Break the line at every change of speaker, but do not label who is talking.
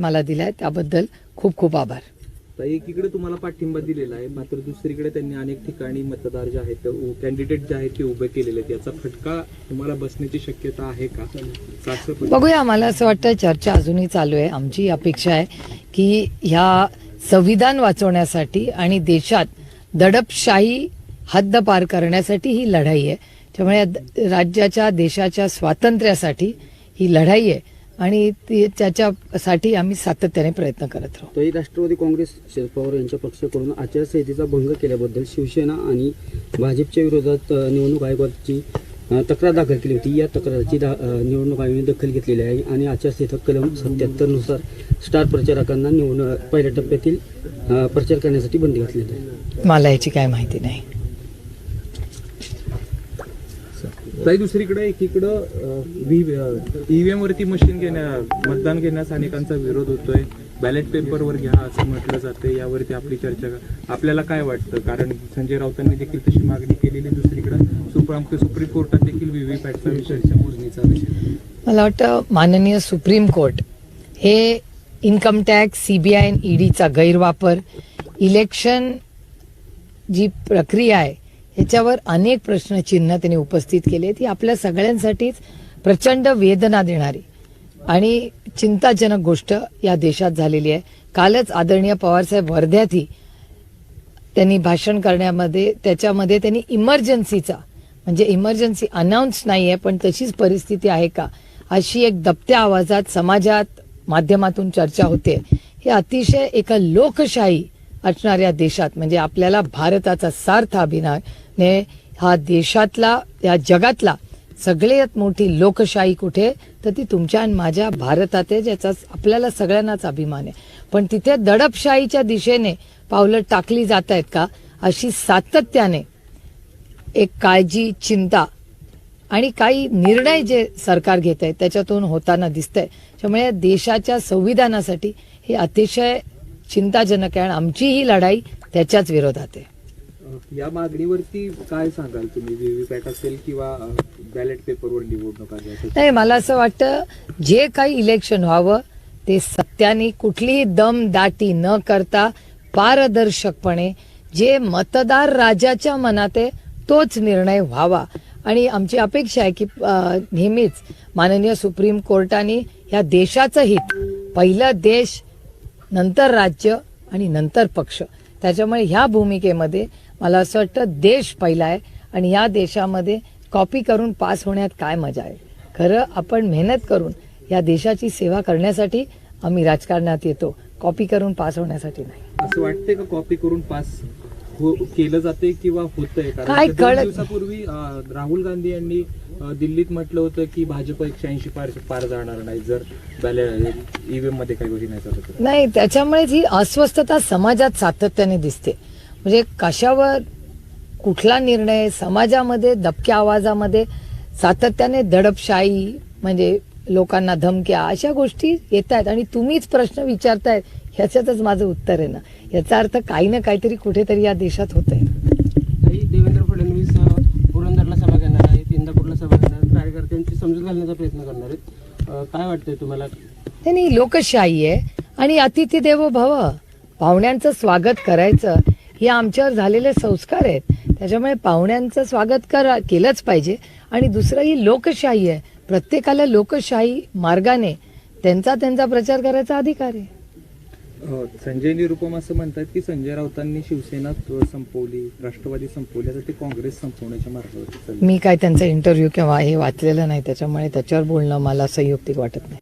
मला दिलाय त्याबद्दल खूप खूप आभार.
तर एकीकडे तुम्हाला पाठिंबा दिलेला आहे मात्र दुसरीकडे त्यांनी अनेक ठिकाणी मतदार जे आहेत कॅन्डिडेट जे आहेत ते उभे केलेले आहेत. याचा फटका तुम्हाला बसण्याची शक्यता आहे का?
बघूया मला असं वाटतं चर्चा अजूनही चालू आहे. आमची अपेक्षा आहे की ह्या संविधान वाचवण्यासाठी आणि देशात दडपशाही हद्द पार करण्यासाठी ही लढाई आहे. त्यामुळे राज्याच्या देशाच्या स्वातंत्र्यासाठी ही लढाई आहे. आणि त्याच्यासाठी आम्ही सातत्याने प्रयत्न करत राहू.
तरी राष्ट्रवादी काँग्रेस शरद पवार यांच्या पक्षाकडून आचारसंहितेचा भंग केल्याबद्दल शिवसेना आणि भाजपच्या विरोधात निवडणूक आयोगाची तक्रार दाखल केली होती. या तक्राराची निवडणूक आयोगाने दखल घेतलेली आहे आणि आचारसंहिता कलम सत्याहत्तरनुसार स्टार प्रचारकांना निवड पहिल्या टप्प्यातील प्रचार करण्यासाठी बंदी घातली आहे
मला याची काय माहिती नाही.
ताई दुसरीकडे एकीकडं ईव्हीएम वरती मशीन घेण्या मतदान घेण्यास अनेकांचा विरोध होतोय. बॅलेट पेपरवर घ्या असं म्हटलं जाते यावरती आपली चर्चा आपल्याला काय वाटतं? कारण संजय राऊतांनी देखील तशी मागणी केलेली दुसरीकडे. सुप्रम सुप्रीम कोर्टात देखील व्हीव्हीपॅटचा विषय मोजणीचा विषय.
मला वाटतं माननीय सुप्रीम कोर्ट हे इन्कम टॅक्स सीबीआय ईडीचा गैरवापर इलेक्शन जी प्रक्रिया आहे ह्याच्यावर अनेक प्रश्नचिन्ह त्यांनी उपस्थित केले ती आपल्या सगळ्यांसाठीच प्रचंड वेदना देणारी आणि चिंताजनक गोष्ट या देशात झालेली आहे. कालच आदरणीय पवारसाहेब वर्ध्यातही त्यांनी भाषण करण्यामध्ये त्याच्यामध्ये त्यांनी इमर्जन्सीचा म्हणजे इमर्जन्सी अनाऊन्स नाही आहे पण तशीच परिस्थिती आहे का? अशी एक दबत्या आवाजात समाजात माध्यमातून चर्चा होते. हे अतिशय एका लोकशाही असणाऱ्या देशात म्हणजे आपल्याला भारताचा सार्थ अभिनय हा देशातला या जगातला सगळ्यात मोठी लोकशाही कुठे तर ती तुमच्या आणि माझ्या भारतात आहे ज्याचा आपल्याला सगळ्यांनाच अभिमान आहे. पण तिथे दडपशाहीच्या दिशेने पावलं टाकली जात आहेत का अशी सातत्याने एक काळजी चिंता आणि काही निर्णय जे सरकार घेत आहे त्याच्यातून होताना दिसतंय. त्यामुळे देशाच्या संविधानासाठी हे अतिशय चिंताजनक आहे आणि आमची ही लढाई त्याच्याच विरोधात आहे.
या मागणीवरती काय सांगाल तुम्ही? व्हीव्हीपॅट असेल किंवा बॅलेट पेपरवर निवडणूक
नाही मला असं वाटतं जे काही इलेक्शन व्हावं ते सत्याने कुठलीही दम दाटी न करता पारदर्शकपणे जे मतदार राजाच्या मनात आहे तोच निर्णय व्हावा. आणि आमची अपेक्षा आहे की नेहमीच माननीय सुप्रीम कोर्टाने या देशाचं हित पहिलं देश नंतर राज्य आणि नंतर पक्ष. त्याच्यामुळे ह्या भूमिकेमध्ये मला असं वाटतं देश पहिला आहे आणि या देशामध्ये कॉपी करून पास होण्यात काय मजा आहे. खरं आपण मेहनत करून या देशाची सेवा करण्यासाठी आम्ही राजकारणात येतो. कॉपी करून पास होण्यासाठी नाही.
असं वाटतं का कॉपी करून पास केलं जाते किंवा होतंय?
काय
कारण दोन
कळत-
दिवसापूर्वी अं, राहुल गांधी यांनी अं, दिल्लीत म्हटलं होतं की भाजप एकशे ऐंशी पार पार जाणार नाही जर ईव्हीएममध्ये काही गोष्टी नाही चालत तर.
नाही त्याच्यामुळेच ही अस्वस्थता समाजात सातत्याने दिसते. म्हणजे कशावर कुठला निर्णय समाजामध्ये दबक्या आवाजामध्ये सातत्याने दडपशाही म्हणजे लोकांना धमक्या अशा गोष्टी येत आहेत आणि तुम्हीच प्रश्न विचारतायत ह्याच्यातच माझं उत्तर आहे ना. याचा अर्थ काही ना काहीतरी कुठेतरी या देशात होत आहे
काही देवेंद्र फडणवीस पुरंदरला सभा घेणार आहेत इंदापूरला सभा घेणार कार्यकर्त्यांची समजूत घालण्याचा प्रयत्न करणार आहेत. काय वाटतंय तुम्हाला?
नाही, नाही लोकशाही आहे आणि अतिथी देवो भव पाहुण्यांचं स्वागत करायचं हे आमच्यावर झालेले संस्कार आहेत. त्याच्यामुळे पाहुण्यांचं स्वागत करा केलंच पाहिजे. आणि दुसरं ही लोकशाही आहे. प्रत्येकाला लोकशाही मार्गाने त्यांचा त्यांचा प्रचार करायचा अधिकार आहे.
संजय निरुपम असं म्हणतात की संजय राऊतांनी शिवसेना संपवली राष्ट्रवादी संपवली आता ते काँग्रेस संपवण्याच्या मार्गावर
मी काय त्यांचा इंटरव्ह्यू किंवा हे वाचलेलं नाही त्याच्यामुळे त्याच्यावर बोलणं मला संयुक्तिक वाटत नाही.